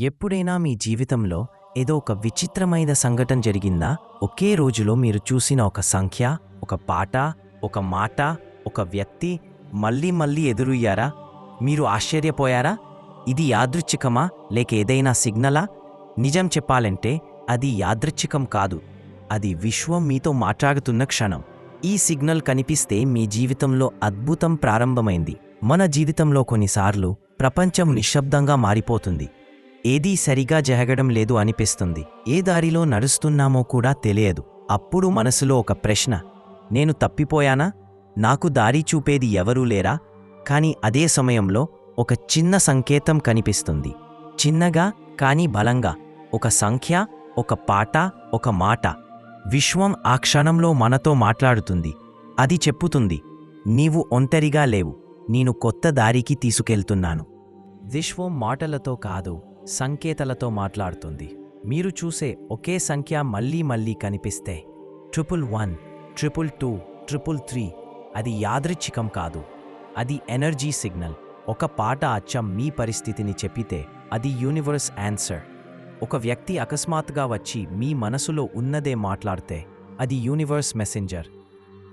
ఎప్పుడైనా మీ జీవితంలో ఏదో ఒక విచిత్రమైన సంఘటన జరిగిందా? ఒకే రోజులో మీరు చూసిన ఒక సంఖ్య ఒక పాట ఒక మాట ఒక వ్యక్తి మళ్ళీ మళ్ళీ ఎదురయ్యారా? మీరు ఆశ్చర్యపోయారా? ఇది యాదృచ్ఛికమా? లేక ఏదైనా సిగ్నలా? నిజం చెప్పాలంటే అది యాదృచ్ఛికం కాదు. అది విశ్వం మీతో మాట్లాడుతున్న క్షణం. ఈ సిగ్నల్ కనిపిస్తే మీ జీవితంలో అద్భుతం ప్రారంభమైంది. మన జీవితంలో కొన్నిసార్లు ప్రపంచం నిశ్శబ్దంగా మారిపోతుంది. ఏదీ సరిగా జరగడం లేదు అనిపిస్తుంది. ఏ దారిలో నడుస్తున్నామో కూడా తెలియదు. అప్పుడు మనసులో ఒక ప్రశ్న. నేను తప్పిపోయానా? నాకు దారి చూపేది ఎవరూ లేరా? కానీ అదే సమయంలో ఒక చిన్న సంకేతం కనిపిస్తుంది. చిన్నగా కానీ బలంగా. ఒక సంఖ్య ఒక పాట ఒక మాట. విశ్వం ఆ క్షణంలో మనతో మాట్లాడుతుంది. అది చెప్పుతుంది. నీవు ఒంటరిగా లేవు. నేను కొత్త దారికి తీసుకెళ్తున్నాను. విశ్వం మాటలతో కాదు. సంకేతాలతో మాట్లాడుతుంది. మీరు చూసే ఒకే సంఖ్య మళ్ళీ మళ్ళీ కనిపిస్తే triple one triple two triple three అది యాదృచ్ఛికం కాదు. అది ఎనర్జీ సిగ్నల్. ఒక పాట అచ్చం మీ పరిస్థితిని చెప్పితే అది యూనివర్స్ ఆన్సర్. ఒక వ్యక్తి అకస్మాత్తుగా వచ్చి మీ మనసులో ఉన్నదే మాట్లాడితే అది యూనివర్స్ మెసెంజర్.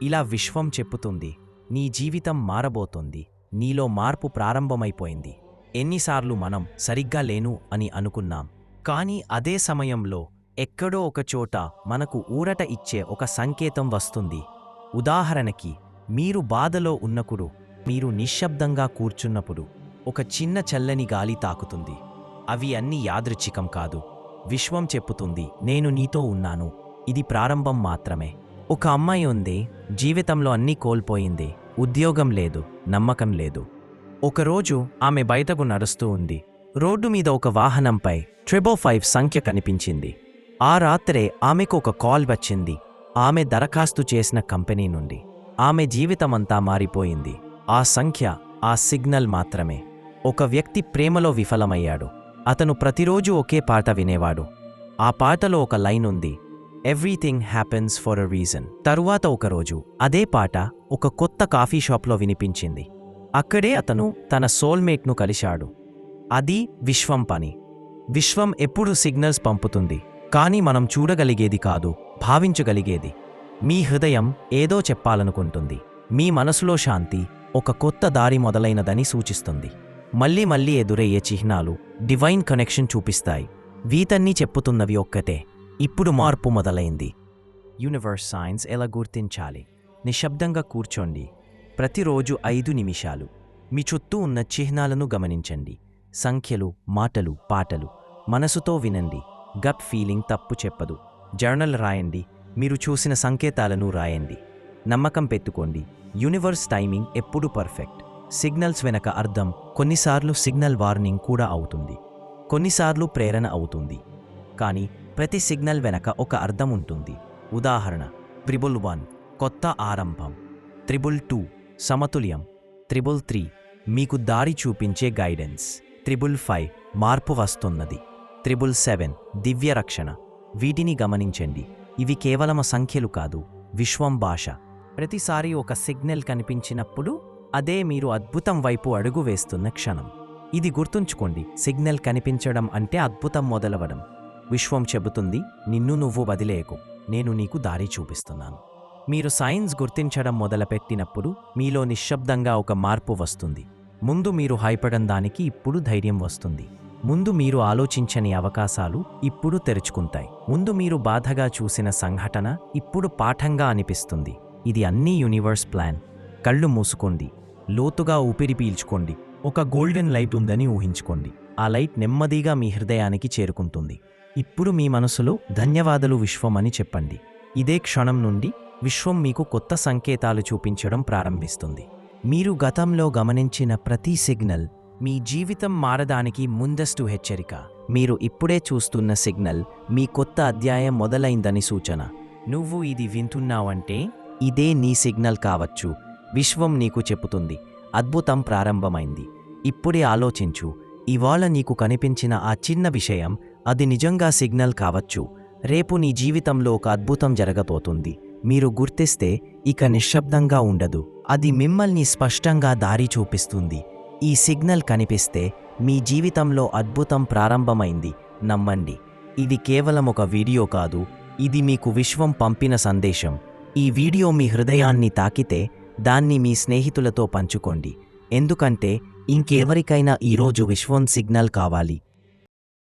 ఇలా విశ్వం చెప్పుతుంది నీ జీవితం మారబోతోంది నీలో మార్పు ప్రారంభమైపోయింది. ఎన్నిసార్లు మనం సరిగ్గా లేను అని అనుకున్నాం. కానీ అదే సమయంలో ఎక్కడో ఒక చోట మనకు ఊరట ఇచ్చే ఒక సంకేతం వస్తుంది. ఉదాహరణకి మీరు బాధలో ఉన్నప్పుడు మీరు నిశ్శబ్దంగా కూర్చున్నప్పుడు ఒక చిన్న చల్లని గాలి తాకుతుంది. అవి అన్ని యాదృచ్ఛికం కాదు. విశ్వం చెప్పుతుంది నేను నీతో ఉన్నాను. ఇది ప్రారంభం మాత్రమే. ఒక అమ్మాయి ఉంది జీవితంలో అన్నీ కోల్పోయింది. ఉద్యోగం లేదు నమ్మకం లేదు. ఒకరోజు ఆమె బయటకు నడుస్తూ ఉంది. రోడ్డు మీద ఒక వాహనంపై ట్రిబో ఫైవ్ సంఖ్య కనిపించింది. ఆ రాత్రే ఆమెకు ఒక కాల్ వచ్చింది. ఆమె దరఖాస్తు చేసిన కంపెనీ నుండి. ఆమె జీవితమంతా మారిపోయింది. ఆ సంఖ్య ఆ సిగ్నల్ మాత్రమే. ఒక వ్యక్తి ప్రేమలో విఫలమయ్యాడు. అతను ప్రతిరోజు ఒకే పాట వినేవాడు. ఆ పాటలో ఒక లైన్ ఉంది. Everything happens for a reason తరువాత ఒకరోజు అదే పాట ఒక కొత్త కాఫీ షాప్లో వినిపించింది. అక్కడే అతను తన సోల్మేట్ను కలిశాడు. అది విశ్వం పని. విశ్వం ఎప్పుడు సిగ్నల్స్ పంపుతుంది. కానీ మనం చూడగలిగేది కాదు భావించగలిగేది. మీ హృదయం ఏదో చెప్పాలనుకుంటుంది. మీ మనసులో శాంతి ఒక కొత్త దారి మొదలైనదని సూచిస్తుంది. మళ్ళీ మళ్ళీ ఎదురయ్యే చిహ్నాలు డివైన్ కనెక్షన్ చూపిస్తాయి. వీతన్నీ చెప్పుతున్నవి ఒక్కటే. ఇప్పుడు మార్పు మొదలైంది. యూనివర్స్ సైన్స్ ఎలా గుర్తించాలి? నిశ్శబ్దంగా కూర్చోండి. ప్రతిరోజు ఐదు నిమిషాలు. మీ చుట్టూ ఉన్న చిహ్నాలను గమనించండి. సంఖ్యలు మాటలు పాటలు. మనసుతో వినండి. గట్ ఫీలింగ్ తప్పు చెప్పదు. జర్నల్ రాయండి. మీరు చూసిన సంకేతాలను రాయండి. నమ్మకం పెట్టుకోండి. యూనివర్స్ టైమింగ్ ఎప్పుడు పర్ఫెక్ట్. సిగ్నల్స్ వెనక అర్థం కొన్నిసార్లు సిగ్నల్ వార్నింగ్ కూడా అవుతుంది. కొన్నిసార్లు ప్రేరణ అవుతుంది. కానీ ప్రతి సిగ్నల్ వెనక ఒక అర్థం ఉంటుంది. ఉదాహరణ త్రిబుల్ వన్ కొత్త ఆరంభం. త్రిబుల్ టూ సమతుల్యం. త్రిబుల్ త్రీ మీకు దారి చూపించే గైడెన్స్. త్రిబుల్ ఫైవ్ మార్పు వస్తున్నది. త్రిబుల్ సెవెన్ దివ్య రక్షణ. వీటిని గమనించండి. ఇవి కేవలం సంఖ్యలు కాదు విశ్వం భాష. ప్రతిసారి ఒక సిగ్నల్ కనిపించినప్పుడు అదే మీరు అద్భుతం వైపు అడుగు వేస్తున్న క్షణం. ఇది గుర్తుంచుకోండి సిగ్నల్ కనిపించడం అంటే అద్భుతం మొదలవడం. విశ్వం చెబుతుంది నిన్ను నువ్వు వదిలేయకు. నేను నీకు దారి చూపిస్తున్నాను. మీరు సైన్స్ గుర్తించడం మొదలుపెట్టినప్పుడు మీలో నిశ్శబ్దంగా ఒక మార్పు వస్తుంది. ముందు మీరు భయపడం దానికి ఇప్పుడు ధైర్యం వస్తుంది. ముందు మీరు ఆలోచించని అవకాశాలు ఇప్పుడు తెరుచుకుంటాయి. ముందు మీరు బాధగా చూసిన సంఘటన ఇప్పుడు పాఠంగా అనిపిస్తుంది. ఇది అన్ని యూనివర్స్ ప్లాన్. కళ్ళు మూసుకోండి. లోతుగా ఊపిరి పీల్చుకోండి. ఒక గోల్డెన్ లైట్ ఉందని ఊహించుకోండి. ఆ లైట్ నెమ్మదిగా మీ హృదయానికి చేరుకుంటుంది. ఇప్పుడు మీ మనసులో ధన్యవాదాలు విశ్వం అని చెప్పండి. ఇదే క్షణం నుండి విశ్వం మీకు కొత్త సంకేతాలు చూపించడం ప్రారంభిస్తుంది. మీరు గతంలో గమనించిన ప్రతి సిగ్నల్ మీ జీవితం మారడానికి ముందస్తు హెచ్చరిక. మీరు ఇప్పుడే చూస్తున్న సిగ్నల్ మీ కొత్త అధ్యాయం మొదలైందని సూచన. నువ్వు ఇది వింటున్నావంటే ఇదే నీ సిగ్నల్ కావచ్చు. విశ్వం నీకు చెప్పుతుంది అద్భుతం ప్రారంభమైంది. ఇప్పుడే ఆలోచించు ఇవాళ నీకు కనిపించిన ఆ చిన్న విషయం అది నిజంగా సిగ్నల్ కావచ్చు. రేపు నీ జీవితంలో ఒక అద్భుతం జరగబోతుంది. మీరు గుర్తిస్తే ఇక నిశ్శబ్దంగా ఉండదు. అది మిమ్మల్ని స్పష్టంగా దారి చూపిస్తుంది. ఈ సిగ్నల్ కనిపిస్తే మీ జీవితంలో అద్భుతం ప్రారంభమైంది. నమ్మండి. ఇది కేవలం ఒక వీడియో కాదు. ఇది మీకు విశ్వం పంపిన సందేశం. ఈ వీడియో మీ హృదయాన్ని తాకితే దాన్ని మీ స్నేహితులతో పంచుకోండి. ఎందుకంటే ఇంకెవరికైనా ఈరోజు విశ్వం సిగ్నల్ కావాలి.